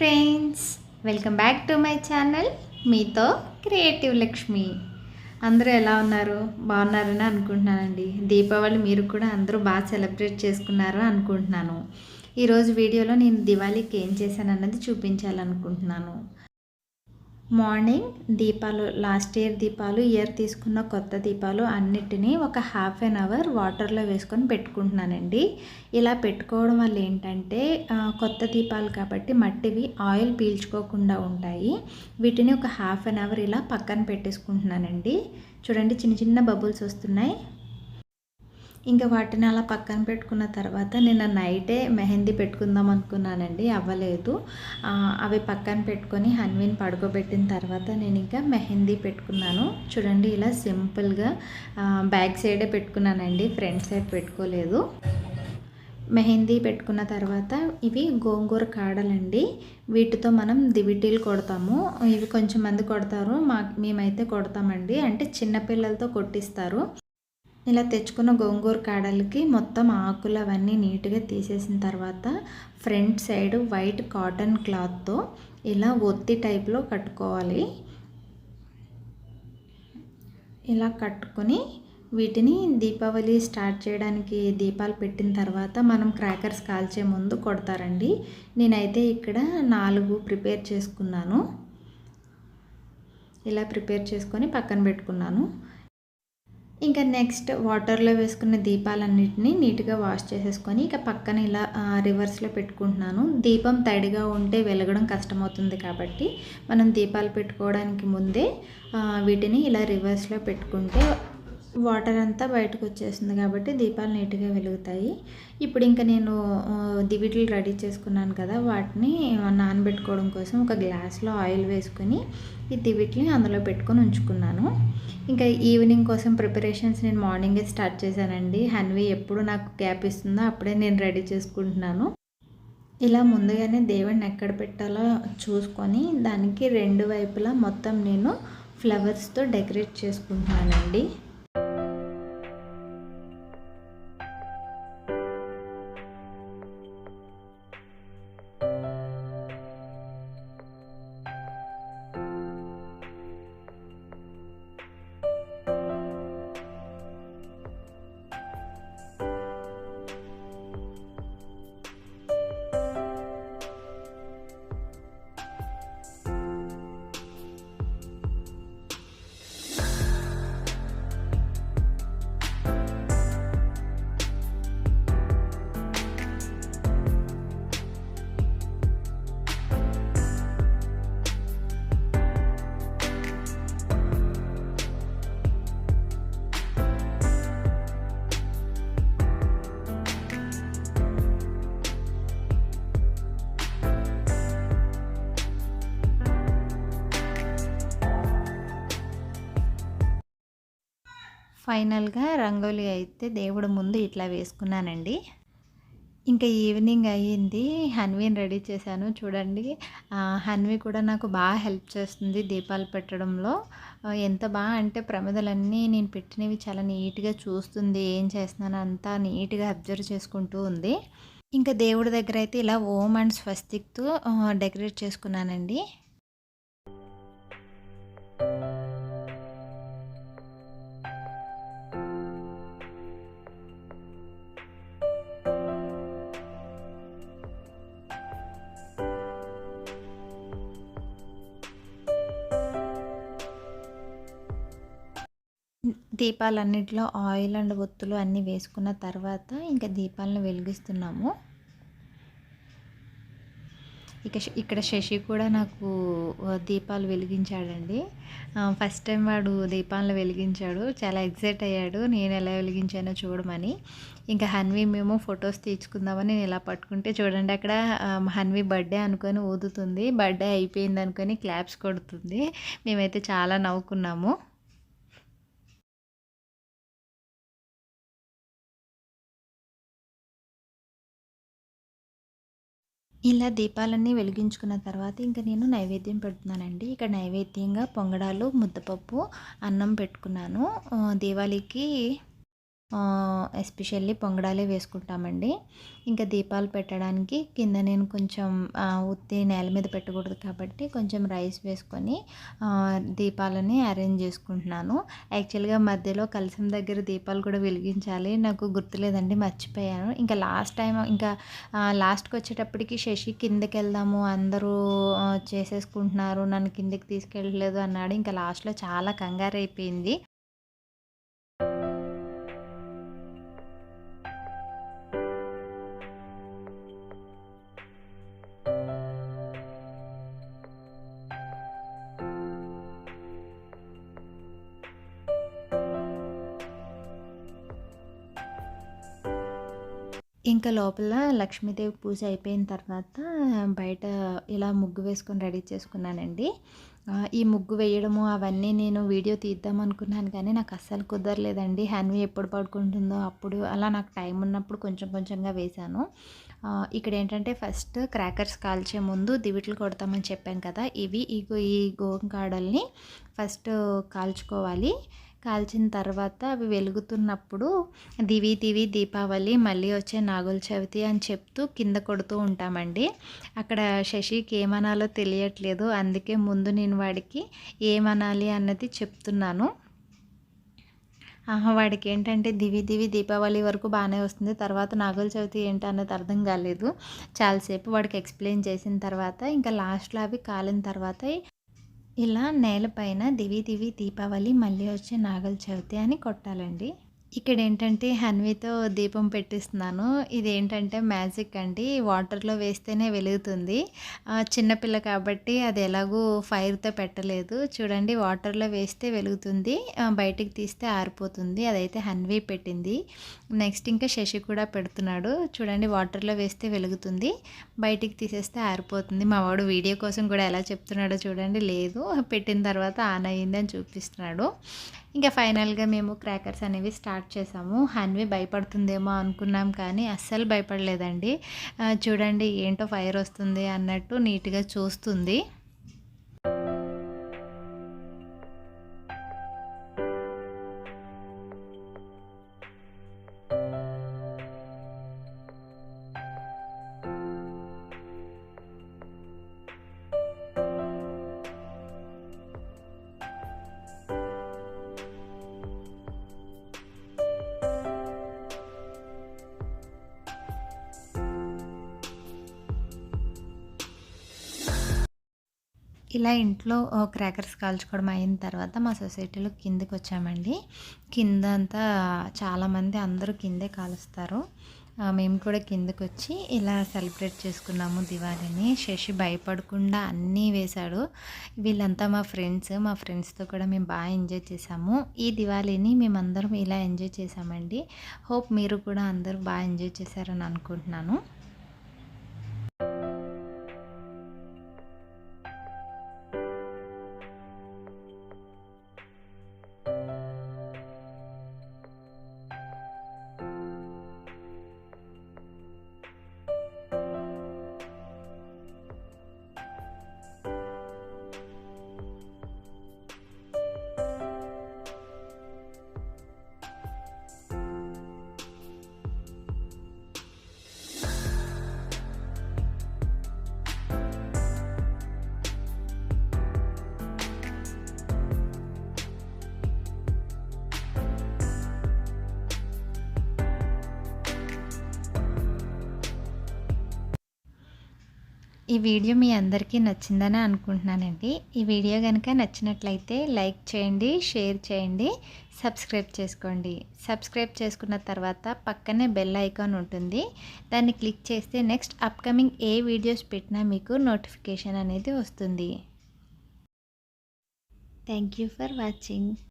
Friends welcome back to my channel మీతో creative Lakshmi అందరూ ఎలా ఉన్నారు? బాగున్నారని అనుకుంటున్నానండి. దీపావళి మీరు కూడా అందరూ బాగా సెలబ్రేట్ చేసుకున్నారు అనుకుంటున్నాను. ఈరోజు వీడియోలో నేను దివాళీకి ఏం చేశాను అన్నది చూపించాలనుకుంటున్నాను. మార్నింగ్ దీపాలు లాస్ట్ ఇయర్ దీపాలు ఇయర్ తీసుకున్న కొత్త దీపాలు అన్నిటినీ ఒక హాఫ్ అన్ అవర్ వాటర్లో వేసుకొని పెట్టుకుంటున్నానండి. ఇలా పెట్టుకోవడం వల్ల ఏంటంటే కొత్త దీపాలు కాబట్టి మట్టివి ఆయిల్ పీల్చుకోకుండా ఉంటాయి. వీటిని ఒక హాఫ్ అన్ అవర్ ఇలా పక్కన పెట్టేసుకుంటున్నానండి. చూడండి చిన్న చిన్న బబుల్స్ వస్తున్నాయి. ఇంకా వాటిని అలా పక్కన పెట్టుకున్న తర్వాత నిన్న నైటే మెహందీ పెట్టుకుందాం అనుకున్నానండి అవ్వలేదు. అవి పక్కన పెట్టుకొని హన్వీని పడుకోబెట్టిన తర్వాత నేను ఇంకా మెహందీ పెట్టుకున్నాను. చూడండి ఇలా సింపుల్గా బ్యాక్ సైడే పెట్టుకున్నానండి ఫ్రంట్ సైడ్ పెట్టుకోలేదు. మెహందీ పెట్టుకున్న తర్వాత ఇవి గోంగూర కాడలండి వీటితో మనం దివిటీలు కొడతాము. ఇవి కొంచెం మంది కొడతారు మా మేమైతే కొడతామండి. అంటే చిన్నపిల్లలతో కొట్టిస్తారు. ఇలా తెచ్చుకున్న గోంగూర కాడలకి మొత్తం ఆకులు అవన్నీ నీట్గా తీసేసిన తర్వాత ఫ్రంట్ సైడ్ వైట్ కాటన్ క్లాత్తో ఇలా ఒత్తి టైప్లో కట్టుకోవాలి. ఇలా కట్టుకొని వీటిని దీపావళి స్టార్ట్ చేయడానికి దీపాలు పెట్టిన తర్వాత మనం క్రాకర్స్ కాల్చే ముందు కొడతారండి. నేనైతే ఇక్కడ నాలుగు ప్రిపేర్ చేసుకున్నాను. ఇలా ప్రిపేర్ చేసుకొని పక్కన పెట్టుకున్నాను. ఇంకా నెక్స్ట్ వాటర్లో వేసుకున్న దీపాలన్నిటిని నీట్గా వాష్ చేసేసుకొని ఇక పక్కన ఇలా రివర్స్లో పెట్టుకుంటున్నాను. దీపం తడిగా ఉంటే వెలగడం కష్టమవుతుంది కాబట్టి మనం దీపాలు పెట్టుకోవడానికి ముందే వీటిని ఇలా రివర్స్లో పెట్టుకుంటే వాటర్ అంతా బయటకు వచ్చేస్తుంది కాబట్టి దీపాలు నీట్గా వెలుగుతాయి. ఇప్పుడు ఇంకా నేను దివిట్లు రెడీ చేసుకున్నాను కదా వాటిని నానబెట్టుకోవడం కోసం ఒక గ్లాస్లో ఆయిల్ వేసుకొని ఈ దివిటిని అందులో పెట్టుకొని ఉంచుకున్నాను. ఇంకా ఈవినింగ్ కోసం ప్రిపరేషన్స్ నేను మార్నింగే స్టార్ట్ చేశానండి. హన్వి ఎప్పుడు నాకు గ్యాప్ ఇస్తుందో అప్పుడే నేను రెడీ చేసుకుంటున్నాను. ఇలా ముందుగానే దేవుడిని ఎక్కడ పెట్టాలో చూసుకొని దానికి రెండు వైపులా మొత్తం నేను ఫ్లవర్స్తో డెకరేట్ చేసుకుంటున్నానండి. ఫైనల్గా రంగోలీ అయితే దేవుడు ముందు ఇట్లా వేసుకున్నానండి. ఇంకా ఈవినింగ్ అయ్యింది. హన్వీని రెడీ చేశాను. చూడండి. హన్వి కూడా నాకు బాగా హెల్ప్ చేస్తుంది దీపాలు పెట్టడంలో. ఎంత బాగా అంటే ప్రమిదలన్నీ నేను పెట్టినవి చాలా నీట్గా చూస్తుంది. ఏం చేస్తున్నాను అంతా నీట్గా అబ్జర్వ్ చేసుకుంటూ ఉంది. ఇంకా దేవుడి దగ్గర అయితే ఇలా ఓం అండ్ స్వస్తిక్తో డెకరేట్ చేసుకున్నానండి. దీపాలన్నిటిలో ఆయిల్ అండ్ ఒత్తులు అన్నీ వేసుకున్న తర్వాత ఇంకా దీపాలను వెలిగిస్తున్నాము. ఇక శ- ఇక్కడ శశి కూడా నాకు దీపాలు వెలిగించాడండి. ఫస్ట్ టైం వాడు దీపాలను వెలిగించాడు. చాలా ఎగ్జైట్ అయ్యాడు. నేను ఎలా వెలిగించానో చూడమని. ఇంకా హన్వి మేము ఫొటోస్ తీర్చుకుందామని నేను ఇలా పట్టుకుంటే చూడండి అక్కడ హన్వి బర్త్డే అనుకొని ఊదుతుంది. బర్త్డే అయిపోయింది అనుకొని క్లాప్స్ కొడుతుంది. మేమైతే చాలా నవ్వుకున్నాము. ఇలా దీపాలన్నీ వెలిగించుకున్న తర్వాత ఇంకా నేను నైవేద్యం పెడుతున్నానండి. ఇక్కడ నైవేద్యంగా పొంగడాలు ముద్దపప్పు అన్నం పెట్టుకున్నాను. దీవాళికి ఎస్పెషల్లీ పొంగడాలే వేసుకుంటామండి. ఇంకా దీపాలు పెట్టడానికి కింద నేను కొంచెం ఉత్తి నేల మీద పెట్టకూడదు కాబట్టి కొంచెం రైస్ వేసుకొని దీపాలని అరేంజ్ చేసుకుంటున్నాను. యాక్చువల్గా మధ్యలో కలసం దగ్గర దీపాలు కూడా వెలిగించాలి. నాకు గుర్తులేదండి మర్చిపోయాను. ఇంకా లాస్ట్ టైం ఇంకా లాస్ట్కి వచ్చేటప్పటికి శశి కిందకి వెళ్దాము అందరూ చేసేసుకుంటున్నారు నన్ను కిందకి తీసుకెళ్ళలేదు అన్నాడు. ఇంకా లాస్ట్లో చాలా కంగారు అయిపోయింది ఇంకా లోపల లక్ష్మీదేవి పూజ అయిపోయిన తర్వాత బయట ఇలా ముగ్గు వేసుకొని రెడీ చేసుకున్నానండి. ఈ ముగ్గు వేయడము అవన్నీ నేను వీడియో తీద్దాం అనుకున్నాను కానీ నాకు అస్సలు కుదరలేదండి. హ్యాన్వి ఎప్పుడు పడుకుంటుందో అప్పుడు అలా నాకు టైం ఉన్నప్పుడు కొంచెం కొంచెంగా వేశాను. ఇక్కడ ఏంటంటే ఫస్ట్ క్రాకర్స్ కాల్చే ముందు దివిట్లు కొడతామని చెప్పాను కదా ఇవి ఈ ఈ గోంకాడల్ని ఫస్ట్ కాల్చుకోవాలి. కాల్చిన తర్వాత అవి వెలుగుతున్నప్పుడు దివి దివి దీపావళి మళ్ళీ వచ్చే నాగుల చవితి అని చెప్తూ కింద కొడుతూ ఉంటామండి. అక్కడ శశికి ఏమనాలో తెలియట్లేదు. అందుకే ముందు నేను వాడికి ఏమనాలి అన్నది చెప్తున్నాను. వాడికి ఏంటంటే దివి దివి దీపావళి వరకు బాగానే వస్తుంది. తర్వాత నాగుల చవితి ఏంటి అన్నది అర్థం కాలేదు. చాలాసేపు వాడికి ఎక్స్ప్లెయిన్ చేసిన తర్వాత ఇంకా లాస్ట్లో అవి కాలిన తర్వాత ఇలా నేలపైన దివి దివి దీపావళి మళ్ళీ వచ్చే నాగల చవితి అని కొట్టాలండి. ఇక్కడ ఏంటంటే హన్వీతో దీపం పెట్టిస్తున్నాను. ఇది ఏంటంటే మ్యాజిక్ అండి. వాటర్లో వేస్తేనే వెలుగుతుంది. చిన్నపిల్ల కాబట్టి అది ఎలాగూ ఫైర్తో పెట్టలేదు. చూడండి వాటర్లో వేస్తే వెలుగుతుంది. బయటికి తీస్తే ఆరిపోతుంది. అదైతే హన్వీ పెట్టింది. నెక్స్ట్ ఇంకా శశి కూడా పెడుతున్నాడు. చూడండి వాటర్లో వేస్తే వెలుగుతుంది. బయటికి తీసేస్తే ఆరిపోతుంది. మా వాడు వీడియో కోసం కూడా ఎలా చెప్తున్నాడో చూడండి. లేదు. పెట్టిన తర్వాత ఆన్ అయ్యిందని చూపిస్తున్నాడు. ఇంకా ఫైనల్గా మేము క్రాకర్స్ అనేవి స్టార్ట్ చేసాము. హన్వి భయపడుతుందేమో అనుకున్నాం కానీ అస్సలు భయపడలేదండి. చూడండి ఏంటో ఫైర్ వస్తుంది అన్నట్టు నీట్గా చూస్తుంది. ఇలా ఇంట్లో క్రాకర్స్ కాల్చుకోవడం అయిన తర్వాత మా సొసైటీలో కిందకి వచ్చామండి. కింద అంతా చాలామంది అందరూ కిందే కాలుస్తారు. మేము కూడా కిందకు వచ్చి ఇలా సెలబ్రేట్ చేసుకున్నాము దివాళీని. శశి భయపడకుండా అన్నీ వేశాడు. వీళ్ళంతా మా ఫ్రెండ్స్ మా ఫ్రెండ్స్తో కూడా మేము బాగా ఎంజాయ్ చేసాము ఈ దివాళీని మేమందరం ఇలా ఎంజాయ్ చేసామండి హోప్ మీరు కూడా అందరూ బాగా ఎంజాయ్ చేశారని అనుకుంటున్నాను. ఈ వీడియో మీ అందరికీ నచ్చిందని అనుకుంటున్నానండి. ఈ వీడియో కనుక నచ్చినట్లయితే లైక్ చేయండి షేర్ చేయండి సబ్స్క్రైబ్ చేసుకోండి. సబ్స్క్రైబ్ చేసుకున్న తర్వాత పక్కనే బెల్ ఐకాన్ ఉంటుంది. దాన్ని క్లిక్ చేస్తే నెక్స్ట్ అప్కమింగ్ ఏ వీడియోస్ పెట్టినా మీకు నోటిఫికేషన్ అనేది వస్తుంది. Thank you for watching.